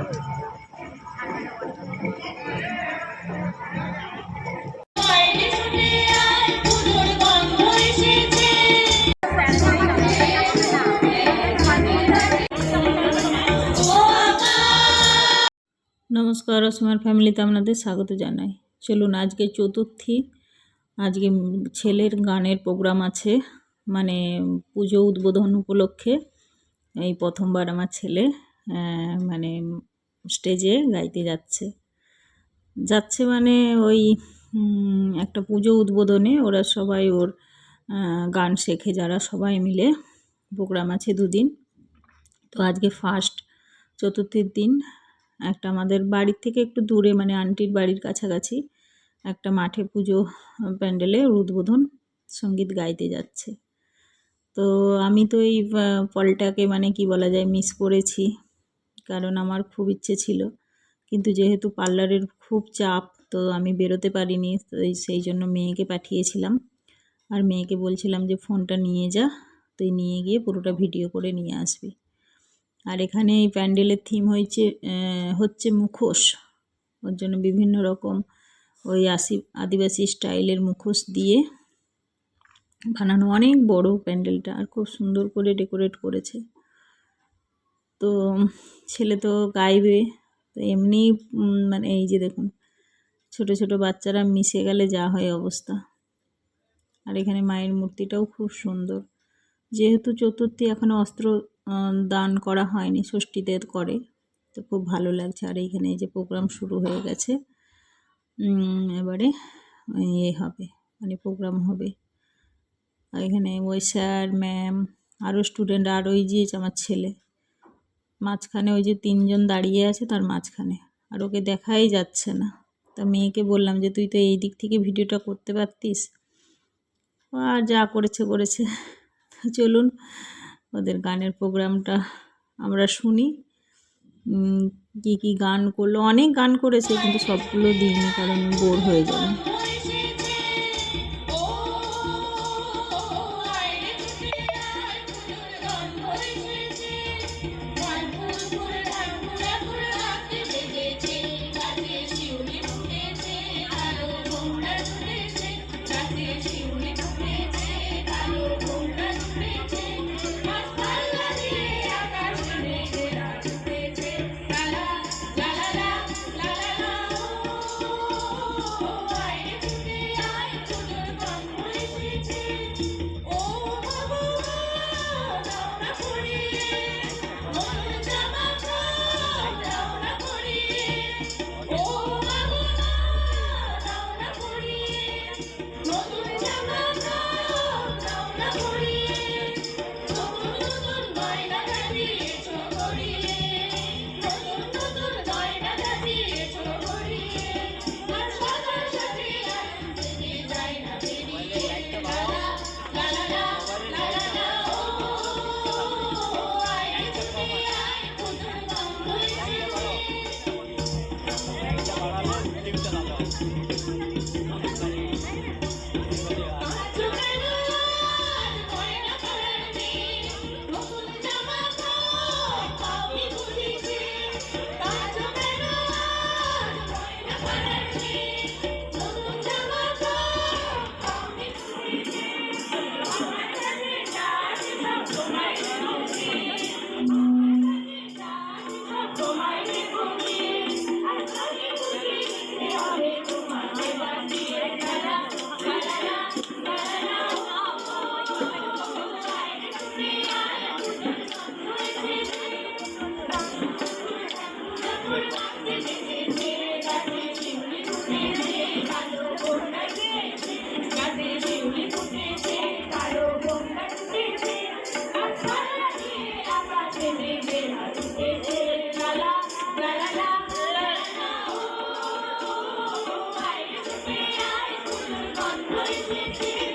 নমস্কার অসমার ফ্যামিলিতে আপনাদের স্বাগত জানাই। চলুন, আজকে চতুর্থী। আজকে ছেলের গানের প্রোগ্রাম আছে মানে পুজো উদ্বোধন উপলক্ষে। এই প্রথমবার আমার ছেলে মানে স্টেজে গাইতে যাচ্ছে। যাচ্ছে মানে ওই একটা পুজো উদ্বোধনে ওরা সবাই ওর গান শেখে যারা সবাই মিলে। প্রোগ্রাম আছে দুদিন। তো আজকে ফার্স্ট চতুর্থীর দিন। একটা আমাদের বাড়ির থেকে একটু দূরে মানে আন্টির বাড়ির কাছাকাছি একটা মাঠে পুজো প্যান্ডেলে উদ্বোধন সংগীত গাইতে যাচ্ছে। তো আমি তো এই আহ, ফলটাকে মানে কি বলা যায় মিস করেছি। কারণ আমার খুব ইচ্ছে ছিল। কিন্তু যেহেতু পার্লারের খুব চাপ, তো আমি বেরোতে পারিনি সেই জন্য মেয়েকে পাঠিয়েছিলাম। আর মেয়েকে বলছিলাম যে, ফোনটা নিয়ে যা, তুই নিয়ে গিয়ে পুরোটা ভিডিও করে নিয়ে আসবি। আর এখানে এই প্যান্ডেলের থিম হয়েছে হচ্ছে মুখোশ। ওর জন্য বিভিন্ন রকম ওই আসি আদিবাসী স্টাইলের মুখোশ দিয়ে বানানো। অনেক বড় প্যান্ডেলটা, আর খুব সুন্দর করে ডেকোরেট করেছে। তো ছেলে তো গাইবে, তো এমনি মানে এই যে দেখুন, ছোট ছোট বাচ্চারা মিশে গেলে যা হয় অবস্থা। আর এখানে মায়ের মূর্তিটাও খুব সুন্দর। যেহেতু চতুর্থী এখনও অস্ত্র দান করা হয়নি ষষ্ঠীতে করে, তো খুব ভালো লাগছে। আর এইখানে এই যে প্রোগ্রাম শুরু হয়ে গেছে এবারে ইয়ে হবে মানে প্রোগ্রাম হবে। আর এখানে ওই স্যার, ম্যাম, আরও স্টুডেন্ট, আর ওই যে আমার ছেলে। মাঝখানে ওই যে তিনজন দাঁড়িয়ে আছে তার মাঝখানে। আর ওকে দেখাই যাচ্ছে না। তা মেয়েকে বললাম যে, তুই তো এই দিক থেকে ভিডিওটা করতে পারতিস? আর যা করেছে করেছে। চলুন, ওদের গানের প্রোগ্রামটা আমরা শুনি। কি কি গান করল? অনেক গান করেছে, কিন্তু সবগুলো দিইনি, কারণ বোর হয়ে যাবে give it another. Thank you.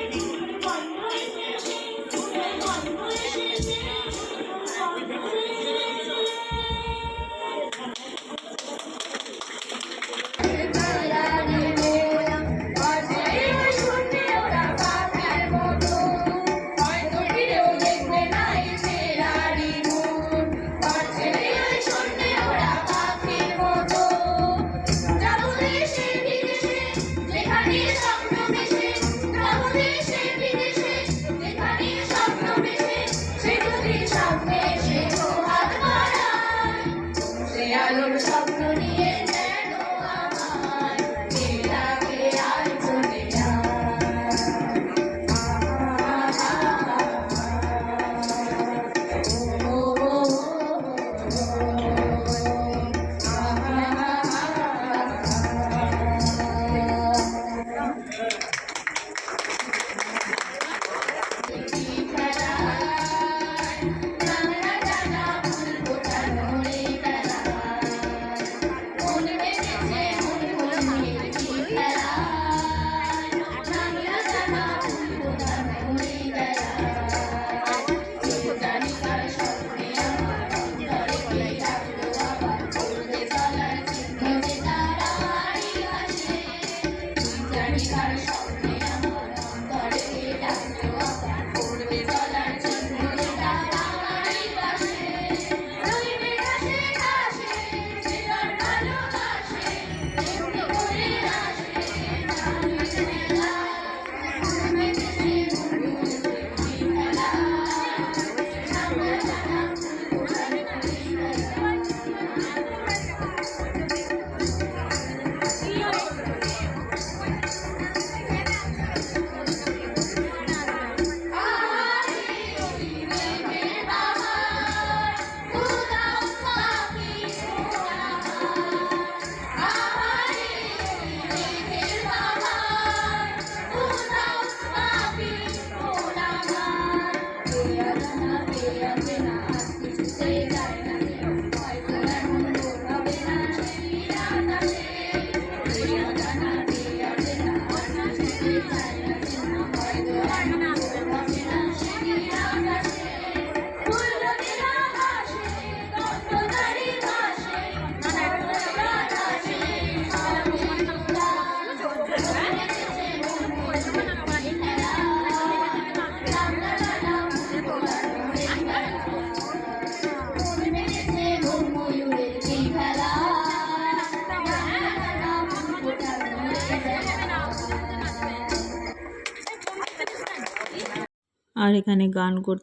আর এখানে গান কর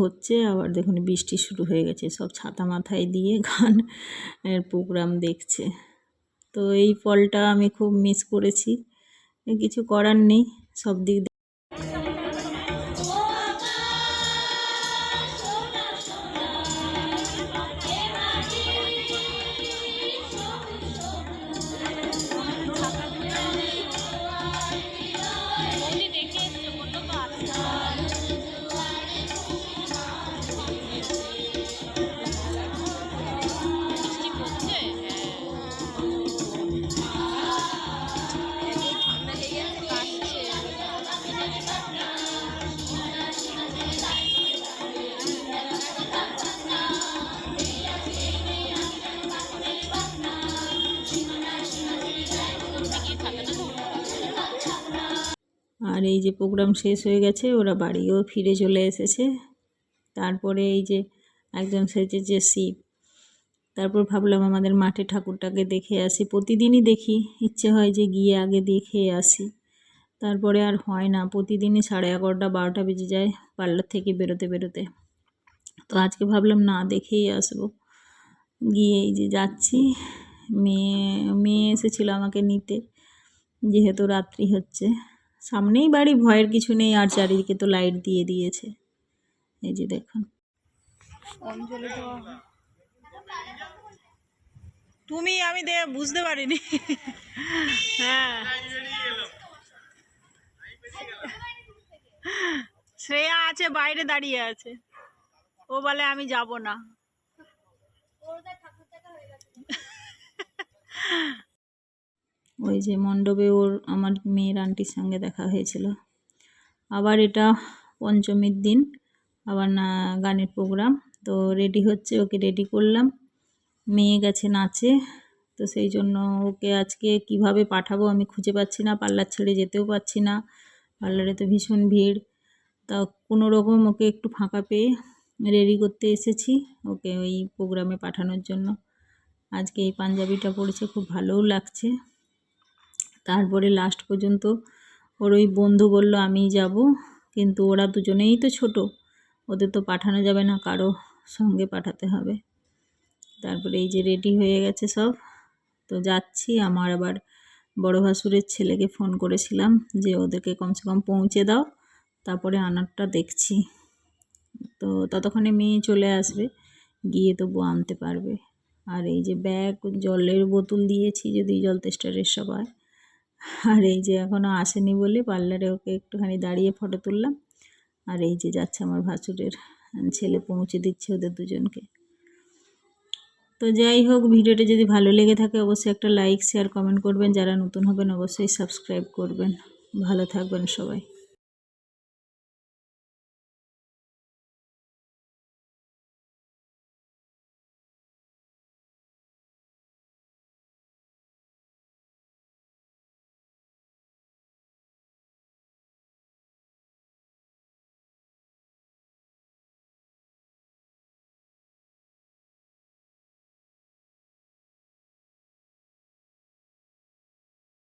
হচ্ছে, আবার দেখুন বৃষ্টি শুরু হয়ে গেছে, সব ছাতা মাথায় দিয়ে গান, এর প্রোগ্রাম দেখছে। তো এই ফলটা আমি খুব মিস করেছি। কিছু করার নেই, সব দিক আর এই যে প্রোগ্রাম শেষ হয়ে গেছে, ওরা বাড়িও ফিরে চলে এসেছে। তারপরে এই যে একজন সেজেছে শিব। তারপর ভাবলাম আমাদের মাঠে ঠাকুরটাকে দেখে আসি, প্রতিদিনই দেখি, ইচ্ছে হয় যে গিয়ে আগে দেখে আসি। তারপরে আর হয় না, প্রতিদিনই সাড়ে এগারোটা বারোটা বেজে যায় পার্লার থেকে বেরোতে বেরোতে। তো আজকে ভাবলাম না, দেখেই আসব। গিয়ে এই যে যাচ্ছি, মেয়ে মেয়ে এসেছিল আমাকে নিতে, যেহেতু রাত্রি হচ্ছে। সামনেই বাড়ি, ভয়ের কিছু নেই, আর চারিদিকে তো লাইট দিয়ে দিয়েছে। এই যে দেখুন। তুমি, আমি দে, বুঝতে পারিনি। হ্যাঁ। শ্রেয়া আছে, বাইরে দাঁড়িয়ে আছে। ও বলে, আমি যাব না। ওই যে মণ্ডপে ওর আমার মেয়ের আন্টির সঙ্গে দেখা হয়েছিল। আবার এটা পঞ্চমীর দিন, আবার না, গানের প্রোগ্রাম তো রেডি হচ্ছে, ওকে রেডি করলাম। মেয়ে গেছে নাচে, তো সেই জন্য ওকে আজকে কীভাবে পাঠাবো আমি খুঁজে পাচ্ছি না, পার্লার ছেড়ে যেতেও পারছি না। পার্লারে তো ভীষণ ভিড়। তা কোনো রকম ওকে একটু ফাঁকা পেয়ে রেডি করতে এসেছি, ওকে ওই প্রোগ্রামে পাঠানোর জন্য। আজকে এই পাঞ্জাবিটা পরেছে খুব ভালোও লাগছে। তারপরে লাস্ট পর্যন্ত ওর ওই বন্ধু বলল আমি যাব। কিন্তু ওরা দুজনেই তো ছোট, ওদের তো পাঠানো যাবে না, কারও সঙ্গে পাঠাতে হবে। তারপরে এই যে রেডি হয়ে গেছে সব, তো যাচ্ছি। আমার আবার বড় ভাসুরের ছেলেকে ফোন করেছিলাম যে, ওদেরকে কমসে কম পৌঁছে দাও, তারপরে আনারটা দেখছি। তো ততক্ষণে মেয়ে চলে আসবে, গিয়ে তবু আনতে পারবে। আর এই যে ব্যাগ জলের বোতল দিয়েছি, যদি জল তেষ্টারের সবাই আর এই যে এখনও আসেনি বলে পার্লারে ওকে একটুখানি দাঁড়িয়ে ফটো তুললাম। আর এই যে যাচ্ছে আমার ভাসুরের ছেলে পৌঁছে দিচ্ছে ওদের দুজনকে। তো যাই হোক, ভিডিওটা যদি ভালো লেগে থাকে অবশ্যই একটা লাইক, শেয়ার, কমেন্ট করবেন। যারা নতুন হবেন অবশ্যই সাবস্ক্রাইব করবেন। ভালো থাকবেন সবাই।